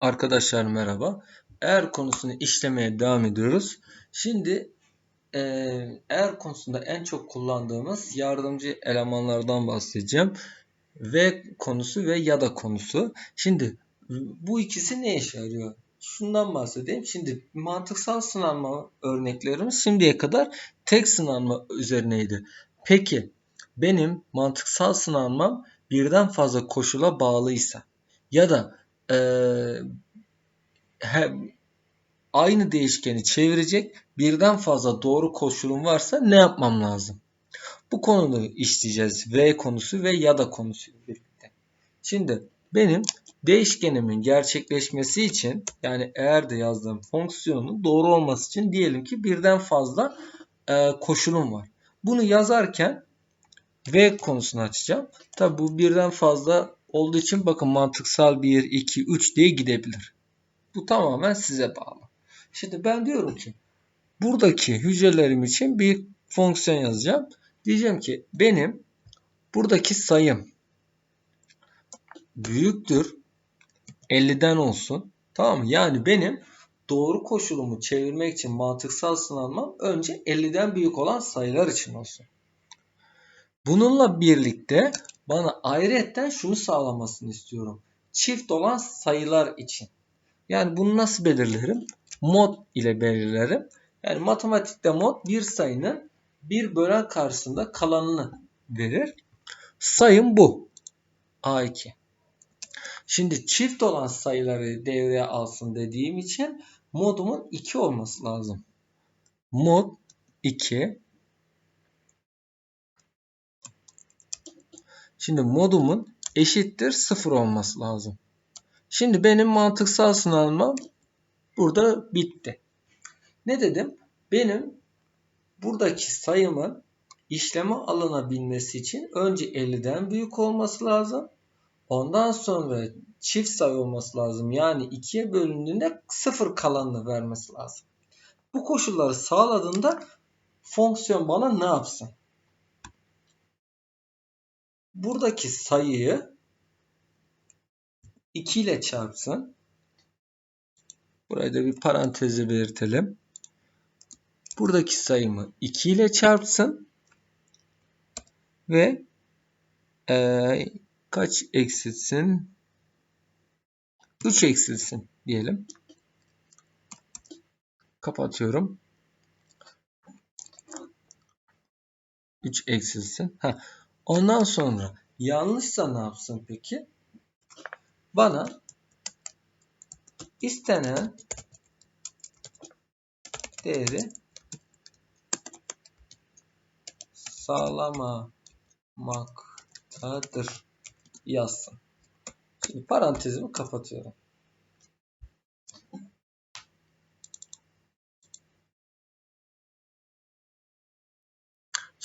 Arkadaşlar merhaba. Eğer konusunu işlemeye devam ediyoruz. Şimdi eğer konusunda en çok kullandığımız yardımcı elemanlardan bahsedeceğim. Ve konusu ve ya da konusu. Şimdi bu ikisi ne işe yarıyor? Şundan bahsedeyim. Şimdi mantıksal sınanma örneklerimiz şimdiye kadar tek sınanma üzerineydi. Peki benim mantıksal sınanmam birden fazla koşula bağlıysa ya da eee, hem aynı değişkeni çevirecek birden fazla doğru koşulum varsa ne yapmam lazım? Bu konuyu işleyeceğiz. V konusu ve ya da konusu birlikte. Şimdi benim değişkenimin gerçekleşmesi için yani eğer de yazdığım fonksiyonun doğru olması için diyelim ki birden fazla e, koşulum var. Bunu yazarken V konusunu açacağım. Tabi bu birden fazla olduğu için bakın mantıksal 1, 2, 3 diye gidebilir. Bu tamamen size bağlı. Şimdi ben diyorum ki buradaki hücrelerim için bir fonksiyon yazacağım. Diyeceğim ki benim buradaki sayım büyüktür 50'den olsun. Tamam mı? Yani benim doğru koşulumu çevirmek için mantıksal sınanmam önce 50'den büyük olan sayılar için olsun. Bununla birlikte bana ayrıyetten şunu sağlamasını istiyorum. Çift olan sayılar için. Yani bunu nasıl belirlerim? Mod ile belirlerim. Yani matematikte mod bir sayının bir bölen karşısında kalanını verir. Sayım bu. A2. Şimdi çift olan sayıları devreye alsın dediğim için modumun 2 olması lazım. Mod 2 Şimdi modumun eşittir 0 olması lazım. Şimdi benim mantıksal sınavım burada bitti. Ne dedim? Benim buradaki sayımın işleme alınabilmesi için önce 50'den büyük olması lazım. Ondan sonra çift sayı olması lazım. Yani 2'ye bölündüğünde 0 kalanını vermesi lazım. Bu koşulları sağladığında fonksiyon bana ne yapsın? Buradaki sayıyı 2 ile çarpsın. Burayı da bir parantezi belirtelim. Buradaki sayımı 2 ile çarpsın. Ve ee, kaç eksilsin? 3 eksilsin diyelim. Kapatıyorum. 3 eksilsin. Heh. Ondan sonra yanlışsa ne yapsın peki? Bana istenen değeri sağlamaktadır yazsın. Şimdi parantezimi kapatıyorum.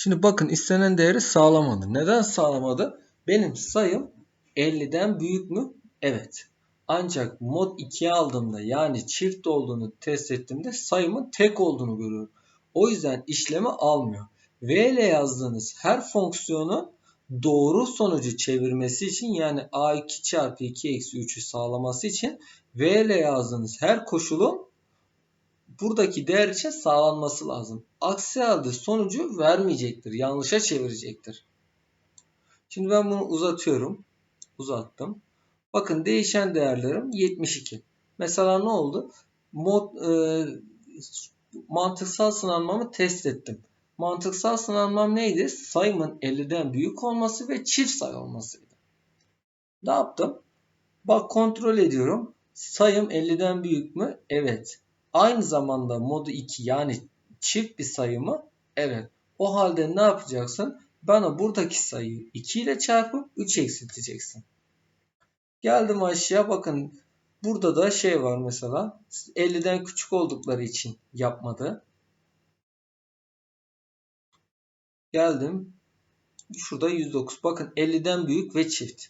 Şimdi bakın istenen değeri sağlamadı. Neden sağlamadı? Benim sayım 50'den büyük mü? Evet. Ancak mod 2'ye aldığımda yani çift olduğunu test ettiğimde sayımın tek olduğunu görüyorum. O yüzden işlemi almıyor. V ile yazdığınız her fonksiyonu doğru sonucu çevirmesi için yani A2 çarpı 2 eksi 3'ü sağlaması için V ile yazdığınız her koşulun buradaki değer için sağlanması lazım. Aksi halde sonucu vermeyecektir. Yanlışa çevirecektir. Şimdi ben bunu uzatıyorum. Uzattım. Bakın değişen değerlerim 72. Mesela ne oldu? Mod, e, mantıksal sınanmamı test ettim. Mantıksal sınanmam neydi? Sayımın 50'den büyük olması ve çift sayı olmasıydı. Ne yaptım? Bak kontrol ediyorum. Sayım 50'den büyük mü? Evet. Aynı zamanda modu 2 yani çift bir sayı mı? Evet. O halde ne yapacaksın? Bana buradaki sayıyı 2 ile çarpıp 3 eksilteceksin. Geldim aşağıya bakın. Burada da şey var mesela. 50'den küçük oldukları için yapmadı. Geldim. Şurada 109. Bakın 50'den büyük ve çift.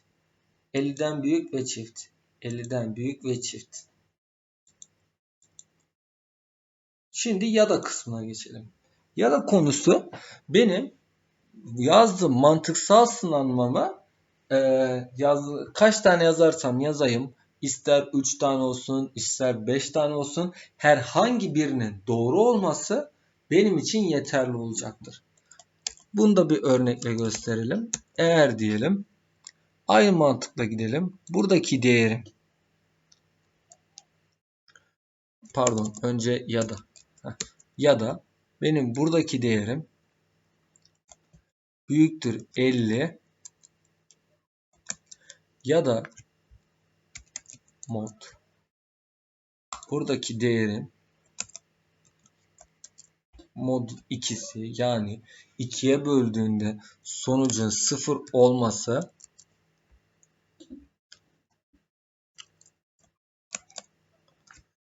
50'den büyük ve çift. 50'den büyük ve çift. Şimdi ya da kısmına geçelim. Ya da konusu benim yazdığım mantıksal sınanmama e, yaz, kaç tane yazarsam yazayım ister 3 tane olsun, ister 5 tane olsun herhangi birinin doğru olması benim için yeterli olacaktır. Bunu da bir örnekle gösterelim. Eğer diyelim aynı mantıkla gidelim. Buradaki değerim pardon önce ya da ya da benim buradaki değerim büyüktür 50 ya da mod. Buradaki değerin mod ikisi yani 2'ye böldüğünde sonucun 0 olması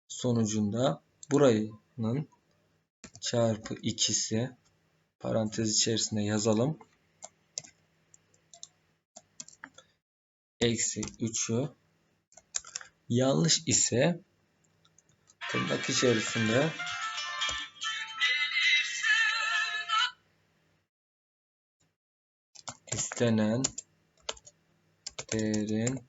sonucunda burayının çarpı ikisi parantez içerisinde yazalım. Eksi 3'ü yanlış ise tırnak içerisinde istenen değerin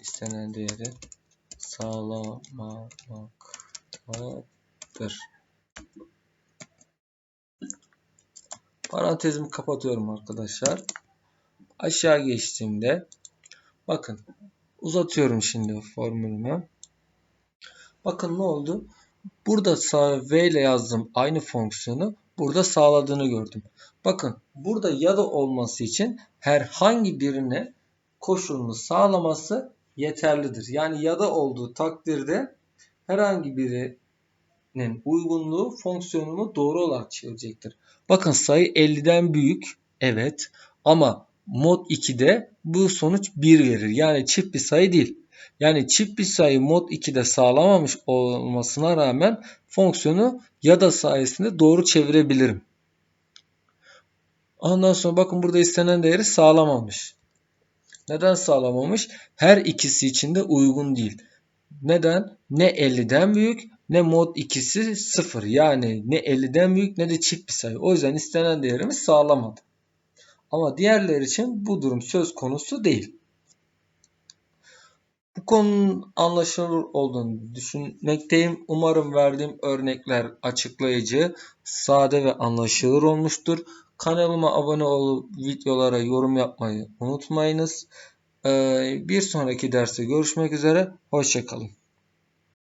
istenen değeri sağlamaktadır. Parantezimi kapatıyorum arkadaşlar. Aşağı geçtiğimde bakın uzatıyorum şimdi formülümü. Bakın ne oldu? Burada sağ V ile yazdığım aynı fonksiyonu burada sağladığını gördüm. Bakın burada ya da olması için herhangi birine koşulunu sağlaması yeterlidir. Yani ya da olduğu takdirde herhangi birinin uygunluğu fonksiyonumu doğru olarak çevirecektir. Bakın sayı 50'den büyük. Evet. Ama mod 2'de bu sonuç 1 verir. Yani çift bir sayı değil. Yani çift bir sayı mod 2'de sağlamamış olmasına rağmen fonksiyonu ya da sayesinde doğru çevirebilirim. Ondan sonra bakın burada istenen değeri sağlamamış. Neden sağlamamış? Her ikisi için de uygun değil. Neden? Ne 50'den büyük ne mod ikisi 0. Yani ne 50'den büyük ne de çift bir sayı. O yüzden istenen değerimiz sağlamadı. Ama diğerler için bu durum söz konusu değil. Bu konunun anlaşılır olduğunu düşünmekteyim. Umarım verdiğim örnekler açıklayıcı, sade ve anlaşılır olmuştur. Kanalıma abone olup videolara yorum yapmayı unutmayınız. Ee, bir sonraki derste görüşmek üzere. Hoşçakalın.